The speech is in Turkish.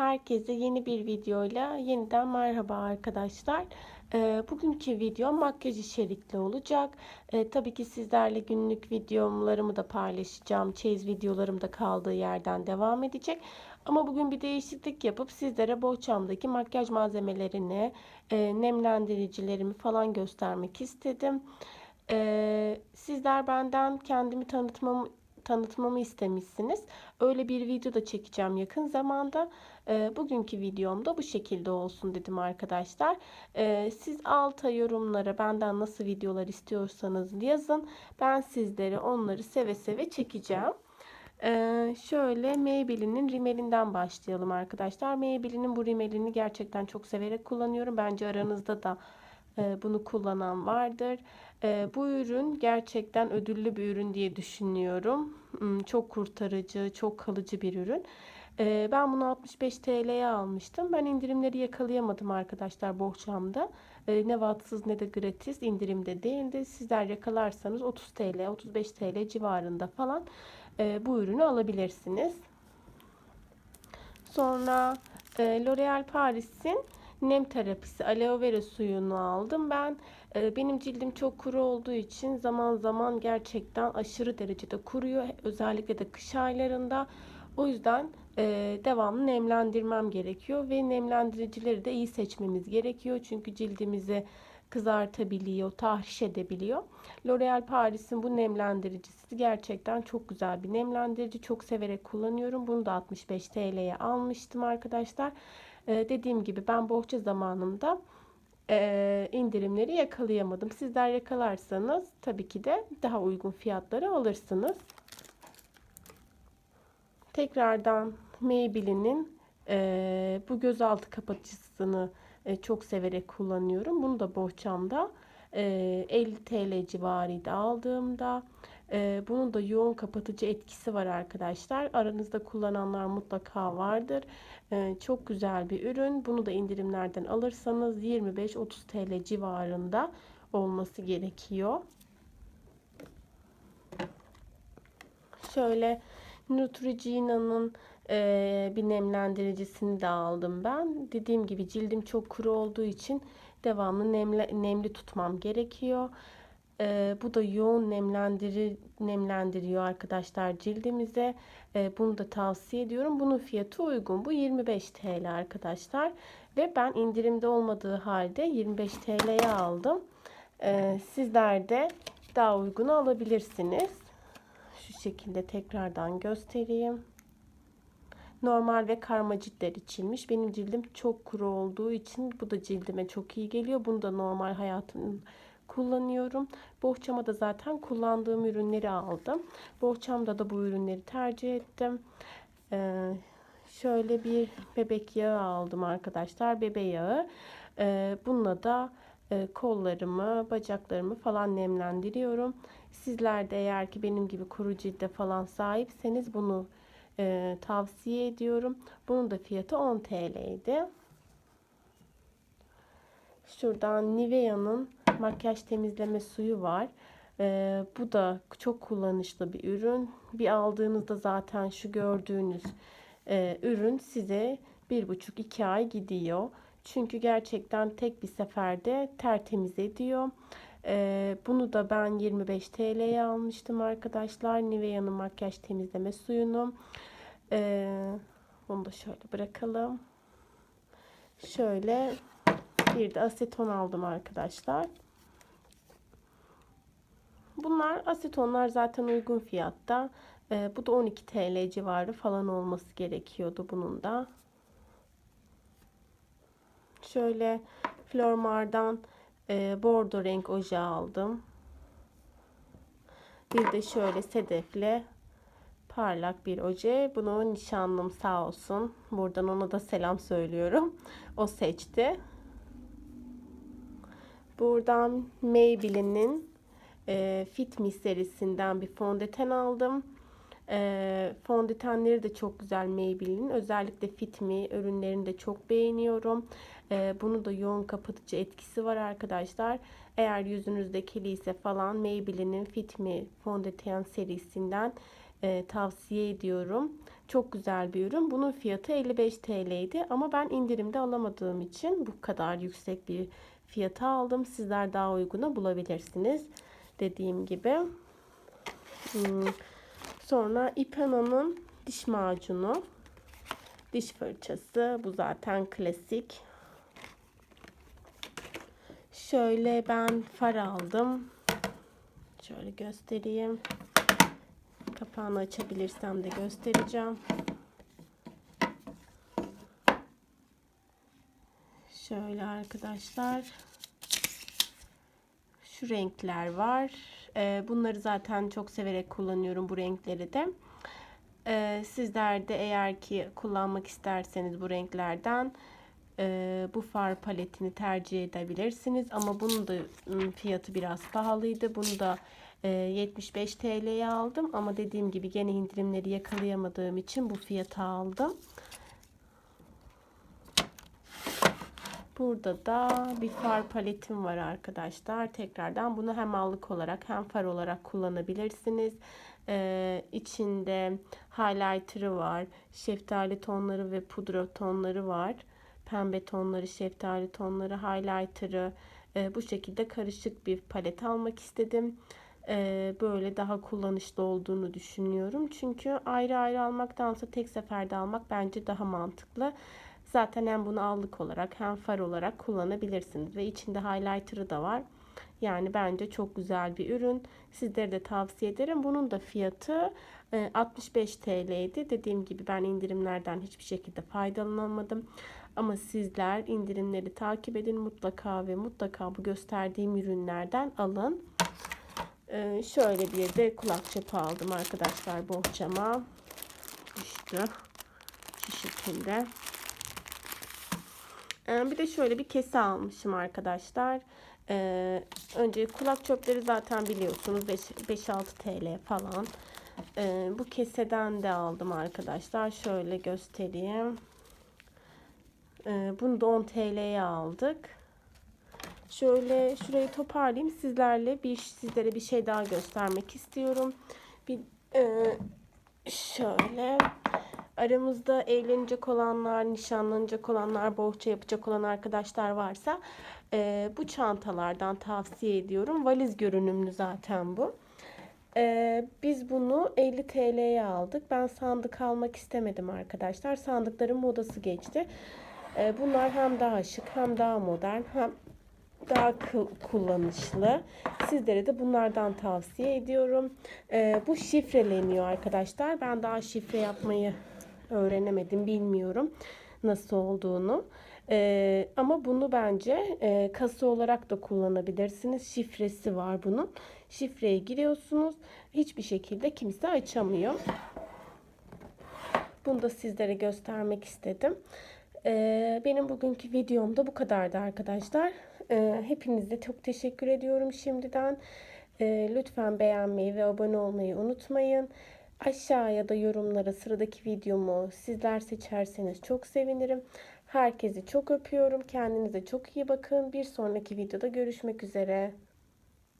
Herkese yeni bir videoyla yeniden merhaba arkadaşlar. Ee, bugünkü video makyaj içerikli olacak. Ee, tabii ki sizlerle günlük videolarımı da paylaşacağım. Çeyiz videolarım da kaldığı yerden devam edecek. Ama bugün bir değişiklik yapıp sizlere bohçamdaki makyaj malzemelerini, e, nemlendiricilerimi falan göstermek istedim. Ee, sizler benden kendimi tanıtmamı tanıtmamı istemişsiniz. Öyle bir video da çekeceğim yakın zamanda. E, bugünkü videom da bu şekilde olsun dedim arkadaşlar. E, siz alta yorumlara benden nasıl videolar istiyorsanız yazın. Ben sizlere onları seve seve çekeceğim. Ee, şöyle Maybelline'in rimelinden başlayalım arkadaşlar. Maybelline'in bu rimelini gerçekten çok severek kullanıyorum. Bence aranızda da bunu kullanan vardır. E, bu ürün gerçekten ödüllü bir ürün diye düşünüyorum. Hmm, çok kurtarıcı, çok kalıcı bir ürün. E, ben bunu 65 TL'ye almıştım. Ben indirimleri yakalayamadım arkadaşlar bohçamda. Ne vatsız ne de gratis indirimde değildi. Sizler yakalarsanız 30 TL, 35 TL civarında falan bu ürünü alabilirsiniz. Sonra L'Oreal Paris'in nem terapisi aloe vera suyunu aldım. Ben e, benim cildim çok kuru olduğu için zaman zaman gerçekten aşırı derecede kuruyor. Özellikle de kış aylarında. O yüzden e, devamlı nemlendirmem gerekiyor ve nemlendiricileri de iyi seçmemiz gerekiyor. Çünkü cildimizi kızartabiliyor, tahriş edebiliyor. L'Oreal Paris'in bu nemlendiricisi gerçekten çok güzel bir nemlendirici. Çok severek kullanıyorum. Bunu da 65 TL'ye almıştım arkadaşlar. Ee, dediğim gibi ben bohça zamanında e, indirimleri yakalayamadım. Sizler yakalarsanız tabii ki de daha uygun fiyatları alırsınız. Tekrardan Maybelline'in e, bu gözaltı kapatıcısını e, çok severek kullanıyorum. Bunu da bohçamda e, 50 TL civarıydı aldığımda. E, bunun da yoğun kapatıcı etkisi var arkadaşlar. Aranızda kullananlar mutlaka vardır. E, çok güzel bir ürün. Bunu da indirimlerden alırsanız 25-30 TL civarında olması gerekiyor. Şöyle Neutrogena'nın e, bir nemlendiricisini de aldım ben. Dediğim gibi cildim çok kuru olduğu için devamlı nemli, nemli tutmam gerekiyor. E, bu da yoğun nemlendiri, nemlendiriyor arkadaşlar cildimize. E, bunu da tavsiye ediyorum. Bunun fiyatı uygun. Bu 25 TL arkadaşlar. Ve ben indirimde olmadığı halde 25 TL'ye aldım. E, sizler de daha uygunu alabilirsiniz. Şu şekilde tekrardan göstereyim. Normal ve karma ciltler içilmiş. Benim cildim çok kuru olduğu için bu da cildime çok iyi geliyor. Bunu da normal hayatım kullanıyorum. Bohçama da zaten kullandığım ürünleri aldım. Bohçamda da bu ürünleri tercih ettim. Ee, şöyle bir bebek yağı aldım arkadaşlar. Bebe yağı. Ee, bununla da e, kollarımı, bacaklarımı falan nemlendiriyorum. Sizler de eğer ki benim gibi kuru cilde falan sahipseniz bunu e, tavsiye ediyorum. Bunun da fiyatı 10 TL idi. Şuradan Nivea'nın makyaj temizleme suyu var. E, bu da çok kullanışlı bir ürün. Bir aldığınızda zaten şu gördüğünüz e, ürün size 1,5-2 ay gidiyor. Çünkü gerçekten tek bir seferde tertemiz ediyor. Ee, bunu da ben 25 TL'ye almıştım arkadaşlar. Nivea'nın makyaj temizleme suyunu. Ee, bunu da şöyle bırakalım. Şöyle bir de aseton aldım arkadaşlar. Bunlar asetonlar zaten uygun fiyatta. Ee, bu da 12 TL civarı falan olması gerekiyordu bunun da. Şöyle Flormar'dan e, bordo renk oje aldım. Bir de şöyle sedefli parlak bir oje. Bunu nişanlım sağ olsun. Buradan ona da selam söylüyorum. O seçti. Buradan Maybelline'in e, Fit Me serisinden bir fondöten aldım. E, fondötenleri de çok güzel Maybelline'in. Özellikle Fit Me ürünlerini de çok beğeniyorum. E, bunu da yoğun kapatıcı etkisi var arkadaşlar. Eğer yüzünüzde kili ise falan Maybelline'in Fit Me fondöten serisinden e, tavsiye ediyorum. Çok güzel bir ürün. Bunun fiyatı 55 TL'ydi ama ben indirimde alamadığım için bu kadar yüksek bir fiyata aldım. Sizler daha uyguna bulabilirsiniz. Dediğim gibi. Hmm. Sonra Ipena'nın diş macunu. Diş fırçası. Bu zaten klasik. Şöyle ben far aldım. Şöyle göstereyim. Kapağını açabilirsem de göstereceğim. Şöyle arkadaşlar. Şu renkler var. Ee, bunları zaten çok severek kullanıyorum bu renkleri de. Ee, sizler de eğer ki kullanmak isterseniz bu renklerden e, bu far paletini tercih edebilirsiniz. Ama bunun da fiyatı biraz pahalıydı. Bunu da e, 75 TL'ye aldım. Ama dediğim gibi gene indirimleri yakalayamadığım için bu fiyata aldım. Burada da bir far paletim var arkadaşlar. Tekrardan bunu hem allık olarak hem far olarak kullanabilirsiniz. Ee, içinde highlighter'ı var. Şeftali tonları ve pudra tonları var. Pembe tonları, şeftali tonları, highlighter'ı e, bu şekilde karışık bir palet almak istedim. E, böyle daha kullanışlı olduğunu düşünüyorum. Çünkü ayrı ayrı almaktansa tek seferde almak bence daha mantıklı. Zaten hem bunu allık olarak hem far olarak kullanabilirsiniz. Ve içinde highlighter'ı da var. Yani bence çok güzel bir ürün. Sizlere de tavsiye ederim. Bunun da fiyatı 65 TL'ydi. Dediğim gibi ben indirimlerden hiçbir şekilde faydalanamadım. Ama sizler indirimleri takip edin mutlaka ve mutlaka bu gösterdiğim ürünlerden alın. Ee, şöyle bir de kulak çöpü aldım arkadaşlar bohçama. Düştü. Şu şekilde. Ee, bir de şöyle bir kese almışım arkadaşlar. Ee, önce kulak çöpleri zaten biliyorsunuz 5-6 TL falan. Ee, bu keseden de aldım arkadaşlar. Şöyle göstereyim. Bunu da 10 TL'ye aldık. Şöyle şurayı toparlayayım. Sizlerle bir sizlere bir şey daha göstermek istiyorum. Bir e, şöyle aramızda evlenecek olanlar, nişanlanacak olanlar, bohça yapacak olan arkadaşlar varsa e, bu çantalardan tavsiye ediyorum. Valiz görünümlü zaten bu. E, biz bunu 50 TL'ye aldık. Ben sandık almak istemedim arkadaşlar. Sandıkların modası geçti. E, bunlar hem daha şık hem daha modern hem daha kullanışlı. Sizlere de bunlardan tavsiye ediyorum. E, bu şifreleniyor arkadaşlar. Ben daha şifre yapmayı öğrenemedim. Bilmiyorum nasıl olduğunu. Ee, ama bunu bence e, kasa olarak da kullanabilirsiniz. Şifresi var bunun. Şifreye giriyorsunuz. Hiçbir şekilde kimse açamıyor. Bunu da sizlere göstermek istedim. Ee, benim bugünkü videom da bu kadardı arkadaşlar. Ee, hepinize çok teşekkür ediyorum şimdiden. Ee, lütfen beğenmeyi ve abone olmayı unutmayın. Aşağıya da yorumlara sıradaki videomu sizler seçerseniz çok sevinirim. Herkesi çok öpüyorum. Kendinize çok iyi bakın. Bir sonraki videoda görüşmek üzere.